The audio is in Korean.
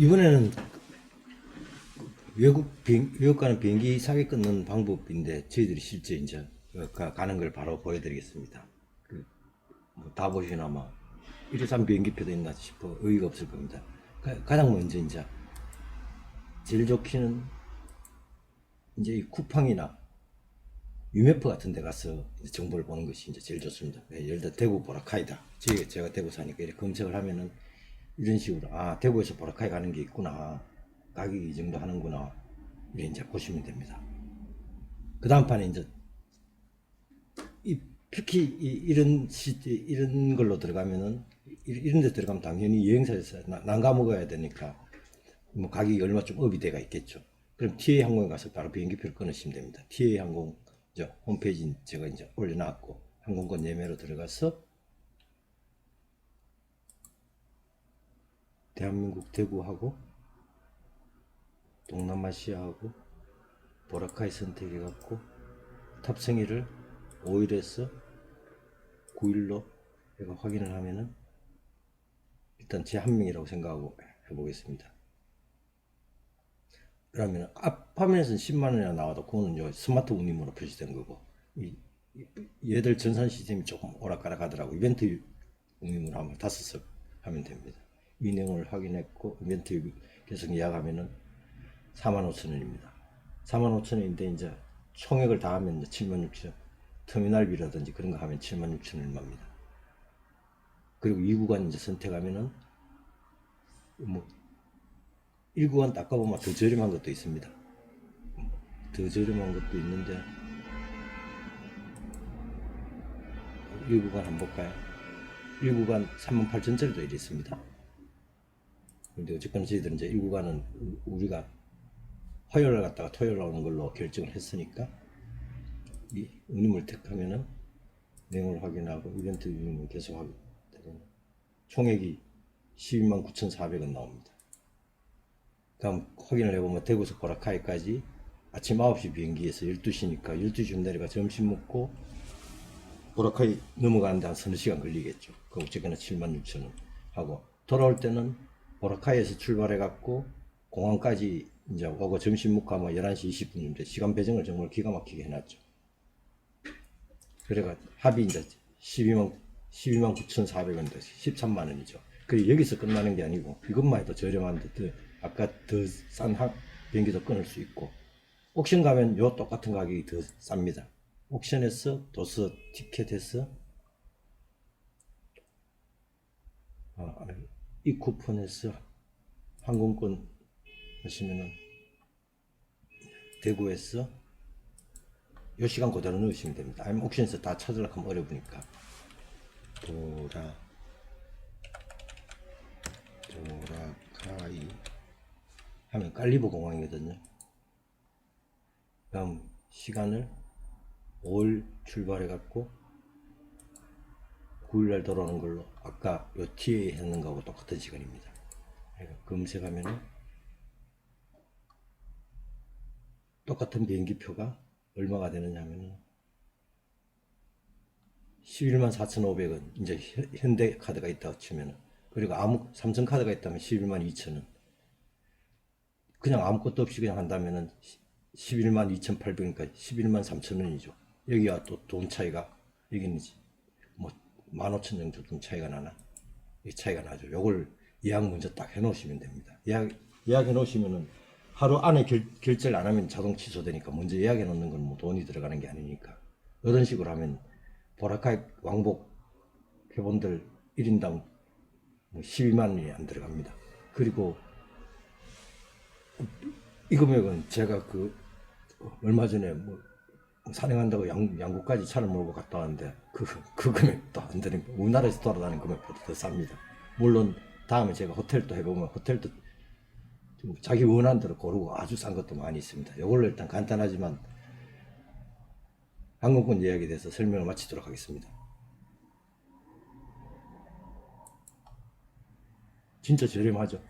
이번에는 외국 비행, 외국 가는 비행기 사기 끊는 방법인데 저희들이 실제 이제 가, 가는 걸 바로 보여드리겠습니다. 그, 뭐다 보시나 아마 123 비행기표도 있나 싶어 의의가 없을 겁니다. 가, 가장 먼저 이제 제일 좋기는 이제 이 쿠팡이나 유메프 같은 데 가서 정보를 보는 것이 이제 제일 좋습니다. 예, 예를 들어 대구 보라카이다. 제가 대구 사니까 이렇게 검색을 하면은 이런 식으로 아 대구에서 보라카이 가는 게 있구나. 가격이 이 정도 하는구나. 이래 이제 보시면 됩니다. 그 다음 판에 이제 이 특히 이, 이런 시 이런 걸로 들어가면은 이- 이런 데 들어가면 당연히 여행사에서 나- 난가 먹어야 되니까 뭐 가격이 얼마 좀 업이 돼가 있겠죠. 그럼 TA 항공에 가서 바로 비행기표를 끊으시면 됩니다. TA 항공 저 홈페이지 제가 이제 올려놨고 항공권 예매로 들어가서 대한민국 대구하고 동남아시아하고 보라카이 선택해갖고 탑승일을 5일에서 9일로 제가 확인을 하면은 일단 제 한 명이라고 생각하고 해보겠습니다. 그러면 앞 화면에서는 10만 원이나 나와도 그거는 요 스마트 운임으로 표시된 거고 이, 이- 얘들 전산 시스템이 조금 오락가락 하더라고 이벤트 운임으로 하면 다섯 석 하면 됩니다. 이 내용을 확인했고 이벤트 계속 예약하면은 4만 5천 원입니다. 4만 5천 원인데 이제 총액을 다 하면 7만 6천 원. 터미널비라든지 그런 거 하면 7만 6천 원 얼마입니다. 그리고 2구간 이제 선택하면은 뭐 1구간 닦아보면 더 저렴한 것도 있습니다. 더 저렴한 것도 있는데 1구간 한번 볼까요? 1구간 3만 8천짜리도 이리 있습니다. 근데 어쨌거나 저희들은 이제 1구간은 우리가 화요일 날 갔다가 토요일 날 오는 걸로 결정을 했으니까 이 운임을 택하면은 내용을 확인하고 이벤트 운임을 계속 하게 되면 총액이 12만 9,400원 나옵니다. 다음 확인을 해보면 대구에서 보라카이까지 아침 9시 비행기에서 12시니까 12시쯤 내려가 점심 먹고 보라카이 넘어가는데 한 서너 시간 걸리겠죠. 그 어쨌거나 7만 6천 원 하고 돌아올 때는 보라카이에서 출발해 갖고 공항까지 이제 오고 점심 먹고 아마 11시 20분인데 시간 배정을 정말 기가 막히게 해놨죠. 그래가 합이 이제 12만 12만 9,400원 돼서 13만 원이죠. 그리고 여기서 끝나는 게 아니고 이것만 해도 저렴한데 더 아까 더 싼 비행기도 끊을 수 있고 옥션 가면 요 똑같은 가격이 더 쌉니다. 옥션에서 도서 티켓에서 아, 이 쿠폰에서 항공권 하시면은 대구에서 요 시간 그대로 넣으시면 됩니다. 아니면 옥션에서 다 찾으려고 하면 어려우니까 보라 보라카이 하면 깔리보 공항이거든요. 다음 시간을 5일 출발해 갖고 9일날 돌아오는 걸로 아까 요 TA 했는 거하고 똑같은 시간입니다. 그러니까 검색하면은 똑같은 비행기 표가 얼마가 되느냐 하면은 11만 4,500원 이제 현- 현대 카드가 있다고 치면은 그리고 아무 삼성 카드가 있다면 11만 2천원 그냥 아무것도 없이 그냥 한다면은 11만 2,800원이니까 11만 3천 원이죠. 여기와 또 돈 차이가 여기는 이제 뭐 15,000원 정도 좀 차이가 나나? 이 차이가 나죠. 요걸 예약 먼저 딱 해놓으시면 됩니다. 예약 예약해 놓으시면은 하루 안에 결, 결제를 안 하면 자동 취소되니까 먼저 예약해 놓는 건 뭐 돈이 들어가는 게 아니니까 이런 식으로 하면 보라카이 왕복 회원들 1인당 뭐 12만 원이 안 들어갑니다. 그리고 이 금액은 제가 그 얼마 전에 뭐 산행한다고 양, 양구까지 차를 몰고 갔다 왔는데 그, 그 금액도 안 되는 거 우리나라에서 돌아다니는 금액보다 더 쌉니다. 물론 다음에 제가 호텔도 해보면 호텔도 좀 자기 원하는 대로 고르고 아주 싼 것도 많이 있습니다. 이걸로 일단 간단하지만 항공권 예약에 대해서 설명을 마치도록 하겠습니다. 진짜 저렴하죠.